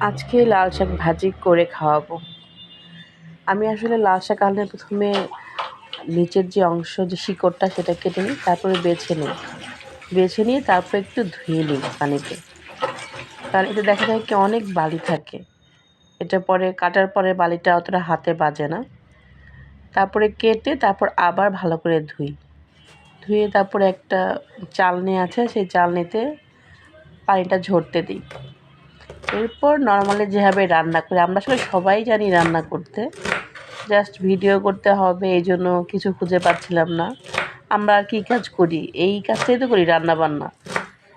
আজকে লাল শাক ভাজি করে খাওয়াবো। আমি আসলে লাল শাক আনলে প্রথমে নিচের যে অংশ, যে শিকড়টা, সেটা কেটে নিই, তারপরে বেছে নিই। বেছে নিয়ে তারপর একটু ধুয়ে নিই পানিতে। কারণ এতে দেখা যায় কি, অনেক বালি থাকে। এটা পরে, কাটার পরে বালিটা অতটা হাতে বাজে না। তারপরে কেটে তারপর আবার ভালো করে ধুই। ধুয়ে তারপরে একটা চালনি আছে, সেই চালনিতে পানিটা ঝরতে দিই। এরপর নর্মালি যেভাবে রান্না করি, আমরা আসলে সবাই জানি রান্না করতে। জাস্ট ভিডিও করতে হবে, এই জন্য কিছু খুঁজে পাচ্ছিলাম না। আমরা আর কী কাজ করি? এই কাজটাই তো করি রান্না বান্না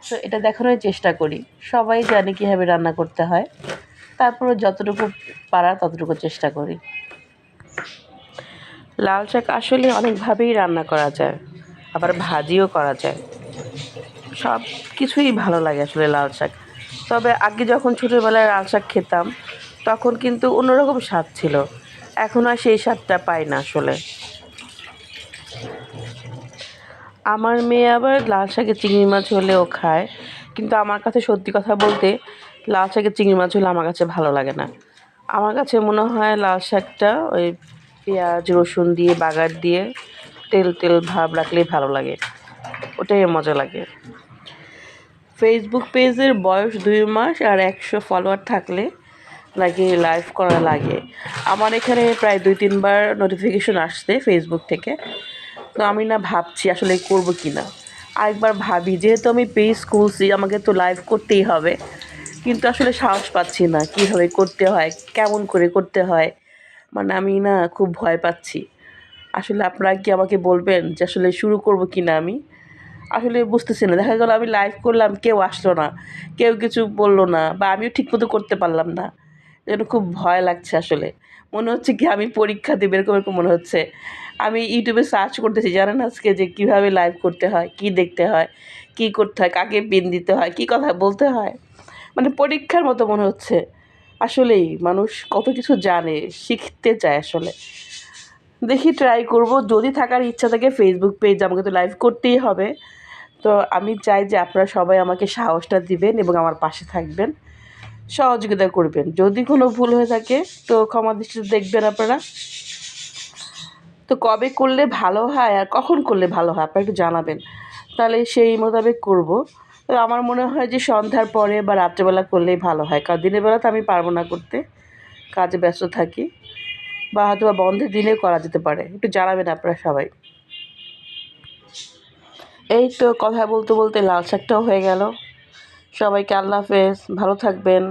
তো এটা দেখানোর চেষ্টা করি। সবাই জানে কীভাবে রান্না করতে হয়। তারপরে যতটুকু পারা ততটুকু চেষ্টা করি। লাল শাক আসলে অনেকভাবেই রান্না করা যায়, আবার ভাজিও করা যায়। সব কিছুই ভালো লাগে আসলে লাল শাক। তবে আগে যখন ছোটোবেলায় লাল শাক খেতাম, তখন কিন্তু অন্যরকম স্বাদ ছিল। এখন আর সেই স্বাদটা পাই না আসলে। আমার মেয়ে আবার লাল শাকে চিংড়ি মাছ হলেও খায়, কিন্তু আমার কাছে সত্যি কথা বলতে, লাল শাকে চিংড়ি মাছ হলে আমার কাছে ভালো লাগে না। আমার কাছে মনে হয় লাল শাকটা ওই পেঁয়াজ, রসুন দিয়ে, বাগার দিয়ে তেল তেল ভাব রাখলেই ভালো লাগে। ওটাই মজা লাগে। ফেসবুক পেজের বয়স দুই মাস আর একশো ফলোয়ার থাকলে লাগে লাইভ করা লাগে। আমার এখানে প্রায় দুই, তিনবার নোটিফিকেশন আসছে ফেসবুক থেকে। তো আমি না ভাবছি আসলে করব কি না। আরেকবার ভাবি, যেহেতু আমি পেজ খুলছি আমাকে তো লাইভ করতেই হবে। কিন্তু আসলে সাহস পাচ্ছি না, কীভাবে করতে হয়, কেমন করে করতে হয়। মানে আমি না খুব ভয় পাচ্ছি। আসলে আপনারা কি আমাকে বলবেন যে আসলে শুরু করব কি না আমি? আসলে বুঝতেছি না। দেখা গেলো আমি লাইভ করলাম, কেউ আসলো না। কেউ কিছু বলল না বা আমিও ঠিকমতো করতে পারলাম না। যেন খুব ভয় লাগছে আসলে। মনে হচ্ছে কি আমি পরীক্ষা দেবো, এরকম এরকম মনে হচ্ছে। আমি ইউটিউবে সার্চ করতেছি, জানেন আজকে যে কীভাবে লাইভ করতে হয়, কি দেখতে হয়, কি করতে হয়, কাকে পিন দিতে হয়, কি কথা বলতে হয়। মানে পরীক্ষার মতো মনে হচ্ছে। আসলেই মানুষ কত কিছু জানে, শিখতে চায় আসলে। দেখি ট্রাই করব। যদি থাকার ইচ্ছা থাকে ফেসবুক পেজ আমাকে তো লাইভ করতেই হবে। তো আমি চাই যে আপনারা সবাই আমাকে সাহসটা দিবেন এবং আমার পাশে থাকবেন। সহযোগিতা করবেন। যদি কোনো ভুল হয়ে থাকে তো ক্ষমা দৃষ্টিতে দেখবেন আপনারা। তো কবে করলে ভালো হয় আর কখন করলে ভালো হয় আপনারা একটু জানাবেন। তাহলে সেই মোতাবেক করব। তো আমার মনে হয় যে সন্ধ্যার পরে বা রাত্রেবেলা করলেই ভালো হয়। কারণ দিনের বেলা তো আমি পারব না করতে। কাজে ব্যস্ত থাকি। বা হয়তো বা বন্ধের দিনেও করা যেতে পারে। একটু জানাবেন আপনারা সবাই। এই তো কথা বলতে বলতে লাল শাকটাও হয়ে গেল। সবাইকে আল্লাহ হাফেজ, ভালো থাকবেন।